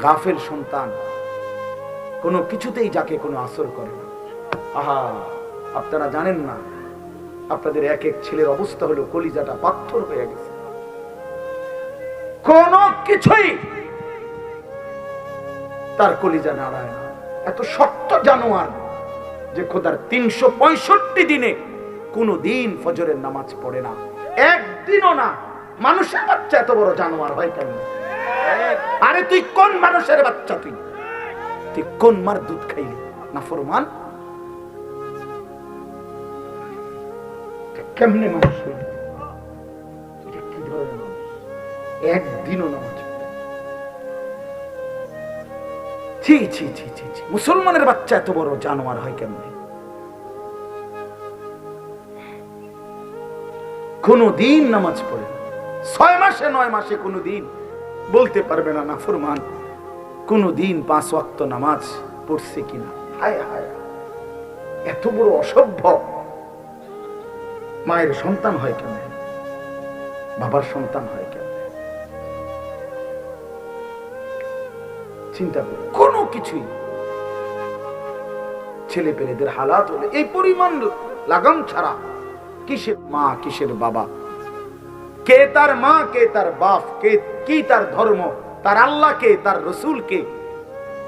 গাফেল সন্তান। কোনো কিছুতেই যাকে কোনো আসর করে না। আহা, আপনারা জানেন না, আপনাদের এক এক ছেলের অবস্থা হলো কলিজাটা পাথর হয়ে গেছে। কোন কিছুই তার কলিজা নাড়ায় না। এত শক্ত জানোয়ার যে খোদার তিনশো পঁয়ষট্টি দিনে কোনো দিন ফজরের নামাজ পড়ে না। একদিনও না, মানুষের বাচ্চা এত বড় জানোয়ার হয় কেন? আরে তুই কোন মানুষের বাচ্চা তুই? তুই কোন মার দুধ খাইলি? না ফরমান? কেমনে মানুষ হইলি? একদিনও ছি ছি ছি ছি ছি। মুসলমানের বাচ্চা এত বড়, জানোয়ার হয় কেমনে? কোনো দিন নামাজ পড়ে ছয় মাসে, নয় মাসে কোনো দিন বলতে পারবে না না ফরমান, কোনো দিন পাঁচ ওয়াক্ত নামাজ পড়ছে কিনা। হায় হায় এত বড় অসভ্য। মায়ের সন্তান হয় কেন বাবার সন্তান হয় কেন চিন্তা করো, কোনো কিছুই ছেলে পেলেদের হালাত হলে এই পরিমাণ লাগাম ছাড়া কিসের মা, কিসের বাবা? কে তার মা, কে তার বাপ, কে, কি তার ধর্ম, তার আল্লাহ কে, তার রসুল কে,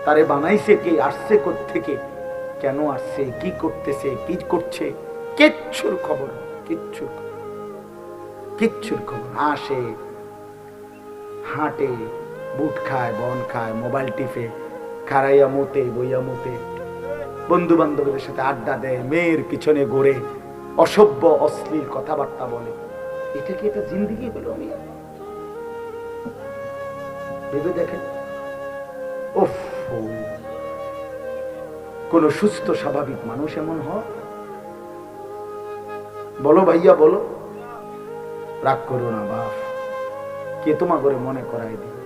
তারে বানাইছে কে, আসছে থেকে কেন আসছে, কি করতেছে, কি করছে, কিচ্ছুর খবর, কিচ্ছুর। কিচ্ছুর খবর আসে হাঁটে, বুট খায়, বন খায়, মোবাইল টিপে খারাইয়া মতে, বইয়া মতে বন্ধু বান্ধবদের সাথে আড্ডা দেয়, মেয়ের পিছনে ঘোরে, অসভ্য, অশ্লীল কথাবার্তা বলে এটা কি এটা জিন্দিগি হলো আমি ভেবে দেখেন। কোন সুস্থ, স্বাভাবিক মানুষ এমন হয় বলো ভাইয়া, বলো। রাগ করো না, বাপ। কে তোমা করে মনে করাই দিবে?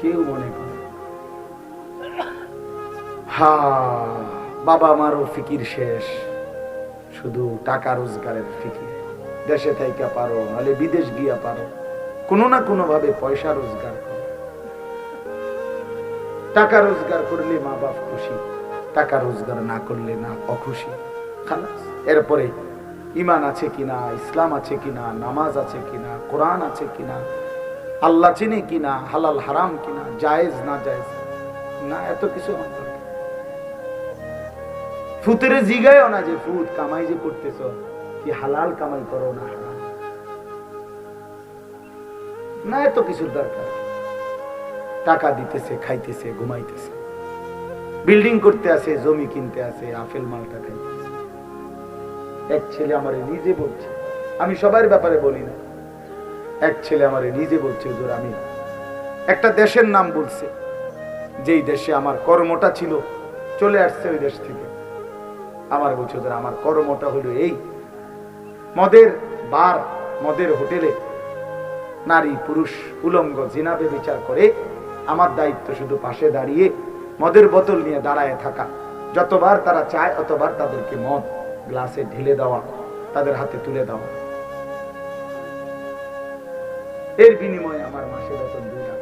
কেউ মনে করে হা বাবা আমারও ফিকির শেষ। শুধু টাকা রোজগারের ফিকির। দেশে থাইকা পারো, নাহলে বিদেশ গিয়া পারো। কোনো না কোনো ভাবে পয়সা রোজগার করো। টাকা রোজগার করলে মা বাপ খুশি, টাকা রোজগার না করলে না অখুশি। এরপরে ইমান আছে কিনা, ইসলাম আছে কিনা, নামাজ আছে কিনা, কোরআন আছে কিনা, আল্লাহ চিনে কিনা, হালাল হারাম কিনা, জায়েজ না জায়েজ। না, এত কিছু নেই। জিগায়ও না যে ফুত, কামাই যে করতেছ। কি হালাল কামাই করো না? না, এত কিছুর দরকার। টাকা দিতেছে, খাইতেছে, ঘুমাইতেছে। বিল্ডিং করতে আসে জমি কিনতে আসে আপেল মালটা খাইতেছে। এক ছেলে আমারে নিজে বলছে, আমি সবার ব্যাপারে বলি না। এক ছেলে আমারে নিজে বলছে হুজুর আমি একটা দেশের নাম বলছে, যেই দেশে আমার কর্মটা ছিল, চলে আসছে ওই দেশ থেকে। আমার বলছে হুজুর আমার কর্মটা হলো এই। মদের বার, মদের হোটেলে নারী, পুরুষ, উলঙ্গ, জিনাবে বিচার করে, আমার দায়িত্ব শুধু পাশে দাঁড়িয়ে মদের বোতল নিয়ে দাঁড়ায় থাকা। যতবার তারা চায়, অতবার তাদেরকে মদ, গ্লাসে ঢেলে দেওয়া, তাদের হাতে তুলে দেওয়া। এর বিনিময়ে আমার মাসে বেতন দুই লাখ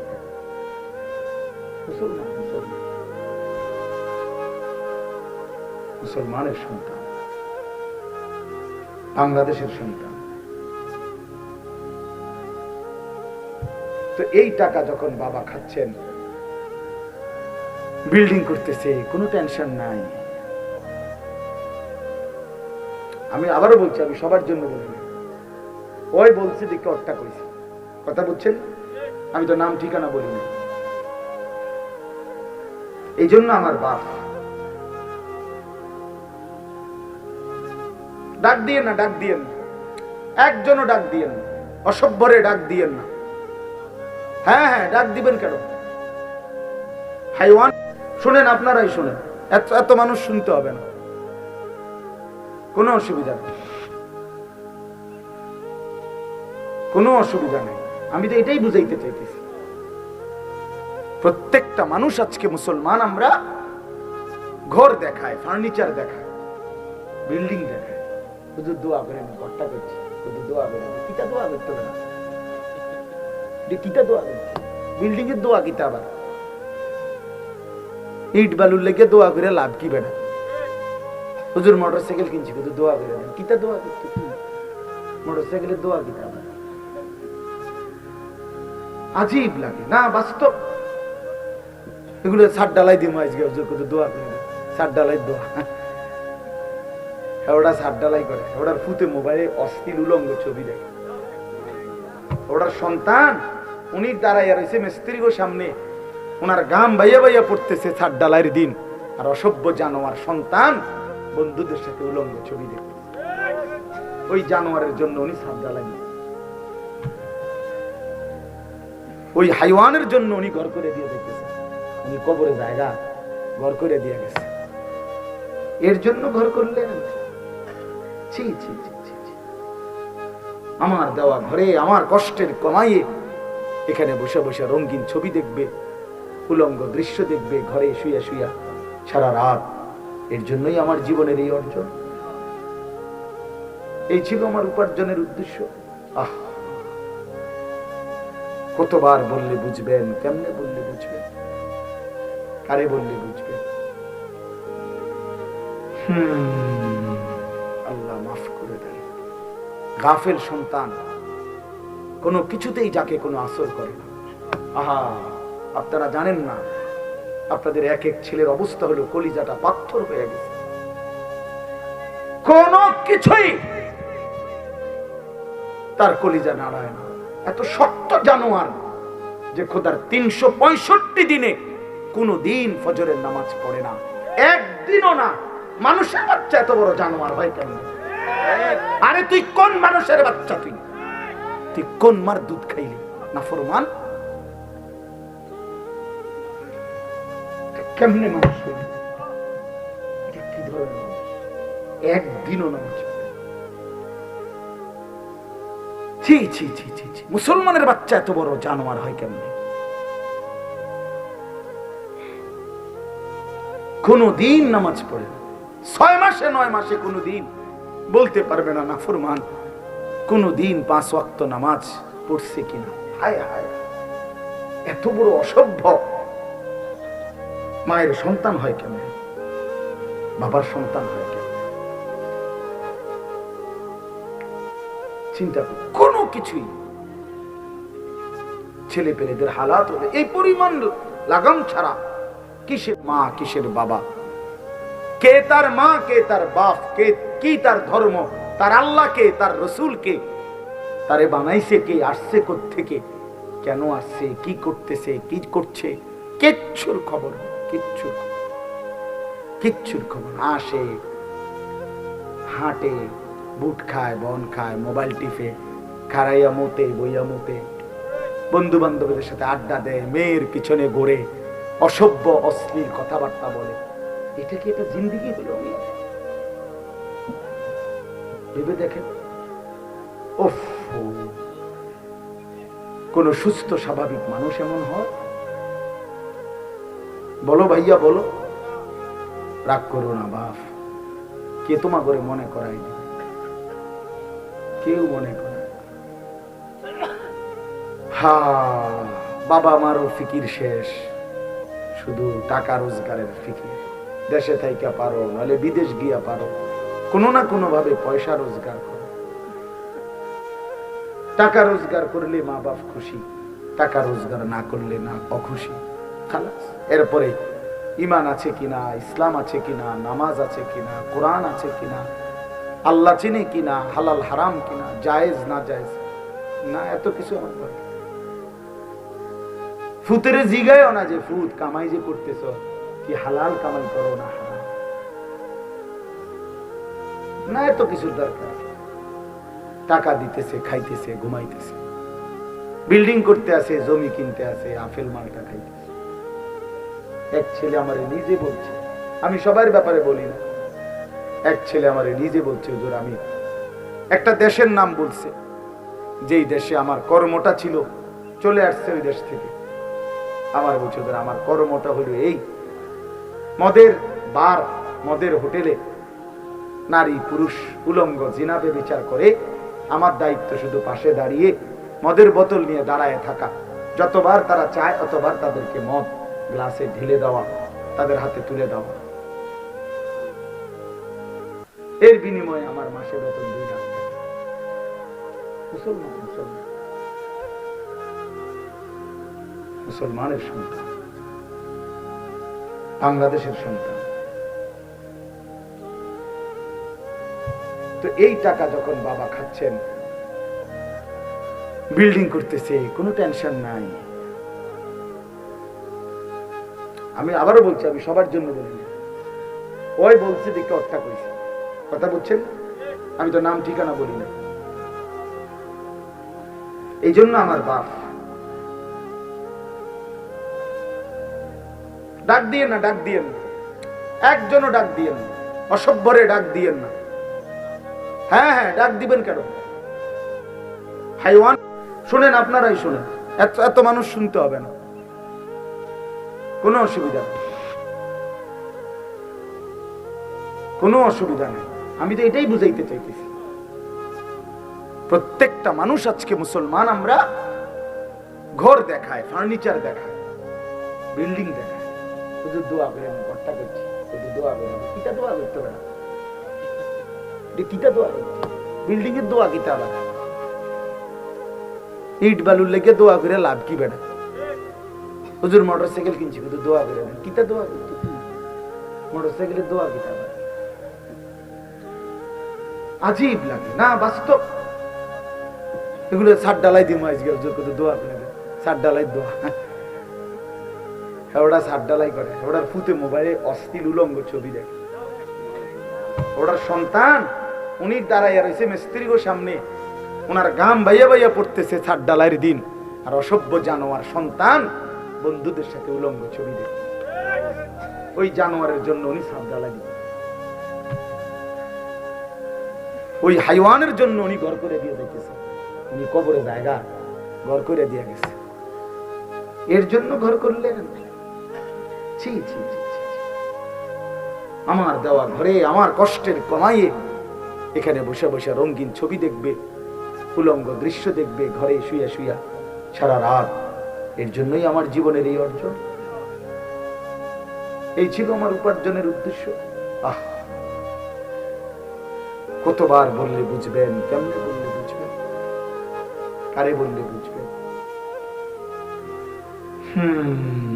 মুসলমানের সন্তান। বাংলাদেশের সন্তান। তো এই টাকা যখন বাবা খাচ্ছেন বিল্ডিং করতেছে, কোনো টেনশন নাই। আমি আবারও বলছি, আমি সবার জন্য বলি। ওই বলছে যে অট্টা কইছে। কথা বুঝছেন? আমি তো নাম ঠিকানা বলি না। এই জন্য আমার বাপ ডাক দিয়ে না, ডাক দিয়েন একজনও ডাক দিয়েন অসভ্যরে ডাক দিয়েন না। হ্যাঁ হ্যাঁ ডাক দিবেন কেন? হাইওয়ান, শুনেন, আপনারাই শুনেন। এত এত মানুষ শুনতে হবে না। কোনো অসুবিধা নেই। কোনো অসুবিধা নেই। আমি তো এটাই বুঝাইতে চাইতেছি। প্রত্যেকটা মানুষ আজকে মুসলমান, আমরা ঘর দেখায়, ফার্নিচার দেখায়, বিল্ডিং দেখায়। শুধু দোয়া করেন ঘরটা করছি। শুধু দোয়া করেন কিটা দোয়া করতে হবে না কিটা দোয়া করছে বিল্ডিং এর দোয়া কিতা আবার? ইট বালুর লেগে দোয়া করে লাভ কি বেড়া হুজুর মোটর সাইকেল কিনছি কিন্তু দোয়া করে দেন কিতা দোয়া করতে? মোটর সাইকেলের দোয়া কিতা আবার? আজীব লাগে। না, বাস্তব। এগুলো সার ডালাই দিব আজকে, হুজুর কিন্তু দোয়া করে সার ডালাই দোয়া। ওটা ডালাই করে ওটার ফুতে মোবাইলে অস্থির উলঙ্গ ছবি দেখে। ওটার সন্তান উনি দাঁড়াইয়া রয়েছে মিস্ত্রিগো সামনে। ওনার গাম বাইয়া বাইয়া পড়তেছে ছাদ ডালাইয়ের দিন। আর অসভ্য জানোয়ার সন্তান বন্ধুদের সাথে উলঙ্গ ছবি দেখতে ওই জানোয়ারের জন্য উনি ছাদ ডালাই ওই হাইওয়ানের জন্য উনি ঘর করে দিয়ে দেখতেছে। উনি কবরে জায়গা ঘর করে দিয়ে গেছে। এর জন্য ঘর করলেন। আমার দেওয়া ঘরে আমার কষ্টের কমাইয়ে এখানে বসে বসে রঙিন ছবি দেখবে উলঙ্গ দৃশ্য দেখবে ঘরে শুয়া শুয়া সারা রাত। এর জন্যই আমার জীবনের এই অর্জন। এই ছিল আমার উপার্জনের উদ্দেশ্য। আহ! কতবার বললে বুঝবেন কেমনে বললে বুঝবেন? কারে বললে বুঝবেন? হুম, মাফ করে দেন। গাফেল সন্তান, কোনো কিছুতেই যাকে কোনো আসর করে না। আহা, আপনারা জানেন না, আপনাদের এক এক ছেলের অবস্থা হলো কলিজাটা পাথর হয়ে গেছে। কোন কিছুই তার কলিজা নাড়ায় না। এত শক্ত জানোয়ার যে খোদার তিনশো পঁয়ষট্টি দিনে কোনো দিন ফজরের নামাজ পড়ে না। একদিনও না, মানুষের বাচ্চা এত বড় জানোয়ার হয় কেন আরে তুই কোন মানুষের বাচ্চা তুই? তুই কোন মার দুধ খাইলি? না ফরমান? কেমনে মানুষ মুসলমানের বাচ্চা এত বড়, জানোয়ার হয় কেমনে? কোনো দিন নামাজ পড়ে ছয় মাসে, নয় মাসে কোনো দিন বলতে পারবে না না ফরমান, কোনো দিন পাঁচ ওয়াক্ত নামাজ পড়ছে কিনা। হায় হায়, এত বড় অসভ্য। মায়ের সন্তান হয় কেন বাবার সন্তান হয় কেন চিন্তা করুন কোনো কিছুই ছেলে পেলেদের হালাত হলে এই পরিমাণ লাগাম ছাড়া কিসের মা, কিসের বাবা? কে তার মা, কে তার বাপ, কে কি তার ধর্ম? তার আল্লাহ কে তার রসুল কে তারে বানাইছে কে? আসছে থেকে কেন আসছে? কি করতেছে? কি করছে? কিচ্ছুর খবর, কিচ্ছুর কিচ্ছুর খবর। আসে, হাঁটে, বুট খায়, বন খায়, মোবাইল টিপে খারাইয়া মতে, বইয়া মতে। বন্ধু বান্ধবদের সাথে আড্ডা দেয়, মেয়ের পিছনে গড়ে অসভ্য, অশ্লীল কথাবার্তা বলে। এটা কি এটা জিন্দিগি হলো ভেবে দেখেন? কোন সুস্থ, স্বাভাবিক মানুষ এমন হয়? বলো ভাইয়া, বলো। রাগ করো না, বাপ। কে তোমা করে মনে করাই দিবে? কেউ মনে করে হা, বাবা মারও ফিকির শেষ। শুধু টাকা রোজগারের ফিকির। দেশে থাইকা পারো নাহলে বিদেশ গিয়া পারো। কোনো না কোনো ভাবে পয়সা রোজগার করো। টাকা রোজগার করলে মা বাপ খুশি, টাকা রোজগার না করলে না অখুশি। খালাস, এরপরে ইমান আছে কিনা, ইসলাম আছে কিনা, নামাজ আছে কিনা, কোরআন আছে কিনা, আল্লাহ চিনে কিনা, হালাল, হারাম কিনা, জায়েজ, না জায়েজ, না এত কিছু আমার ফুতের জিগায়ও না যে, ফুত, কামাই যে করতেছ, কি হালাল কামাই করো না না এত কিছুর দরকার। টাকা দিতেছে, খাইতেছে, ঘুমাইতেছে। বিল্ডিং করতে আসে জমি কিনতে আসে আফেল মালটা খাইতেছে। এক ছেলে আমার নিজে বলছে, আমি সবার ব্যাপারে বলি না। এক ছেলে আমার নিজে বলছে, হুজুর, আমি একটা দেশের নাম বলছে। যেই দেশে আমার কর্মটা ছিল, চলে আসছে ওই দেশ থেকে। আমার বলছে, হুজুর, আমার কর্মটা হলো এই। মদের বার, মদের হোটেলে নারী, পুরুষ, উলঙ্গ, জিনাবে বিচার করে, আমার দায়িত্ব শুধু পাশে দাঁড়িয়ে, মদের বোতল নিয়ে দাঁড়ায় থাকা। যতবার তারা চায়, অতবার তাদেরকে মদ গ্লাসে ঢেলে দেওয়া, তাদের হাতে তুলে দেওয়া। এর বিনিময়ে আমার মাসে বেতন দুই লাখ মুসলমান মুসলমান। মুসলমানের সন্তান। বাংলাদেশের সন্তান। তো এই টাকা যখন বাবা খাচ্ছেন বিল্ডিং করতেছে, কোনো টেনশন নাই। আমি আবারও বলছি, আমি সবার জন্য বলি ওই বলছে দেখে অট্টা কইছে কথা বলছেন আমি তো নাম ঠিকানা বলি না। এই জন্য আমার বাপ। ডাক দিয়ে না, ডাক দিয়েন না। একজনও ডাক দিয়েন না। অসভ্যরে ডাক দিয়েন না। হ্যাঁ হ্যাঁ ডাক দিবেন কেন? হাইওয়ান, শুনেন, আপনারাই শুনেন। এত এত মানুষ শুনতে হবে না। কোনো অসুবিধা কোনো অসুবিধা নেই। আমি তো এটাই বুঝাইতে চাইতেছি। প্রত্যেকটা মানুষ আজকে মুসলমান, আমরা ঘর দেখায়, ফার্নিচার দেখায়, বিল্ডিং দেখায়। শুধু দোয়া করে ঘরটা করছি। শুধু দোয়া আমি কিটা দোয়া করতে এটা দোয়া? বিল্ডিং এর দোয়া কিতা আবার ইট বালুর লেগে দোয়া করে লাভ কি হুজুর কিনছি, কিন্তু দোয়া করে দেন কিতা দোয়া দোয়া কিতা লাগে। না এগুলো সার ডালাই দিম আজকে, হুজুর কত দোয়া দেন। সার ডালাই দোয়া। ওরা সার ডালাই করে। ওরার ফুতে মোবাইলে অস্থির উলঙ্গ ছবি দেখে। ওটার সন্তান উনি দাঁড়াইয়া রয়েছে মিস্ত্রিগো সামনে ওনার গাম বাইয়া বাইয়া পড়তেছে ছাদ ডালাইয়ের দিন। আর অসভ্য জানোয়ার সন্তান বন্ধুদের সাথে উলঙ্গ ছবি দেখে। ওই জানোয়ারের জন্য উনি ছাদ ডালাই ওই হাইওয়ানের জন্য উনি ঘর করে দিয়ে দেখেছে উনি কবরে জায়গা ঘর করে দিয়ে গেছে। এর জন্য ঘর ছি ছি, ছি। আমার দেওয়া ঘরে আমার কষ্টের কমাইয়ে এখানে বসে বসে রঙিন ছবি দেখবে, উলঙ্গ দৃশ্য দেখবে, ঘরে শুয়া শুয়া সারা রাত এর জন্যই আমার জীবনের এই অর্জন। এই ছিল আমার উপার্জনের উদ্দেশ্য। আহ! কতবার বললে বুঝবেন, কেমনে বললে বুঝবেন? কারে বললে বুঝবেন? হুম।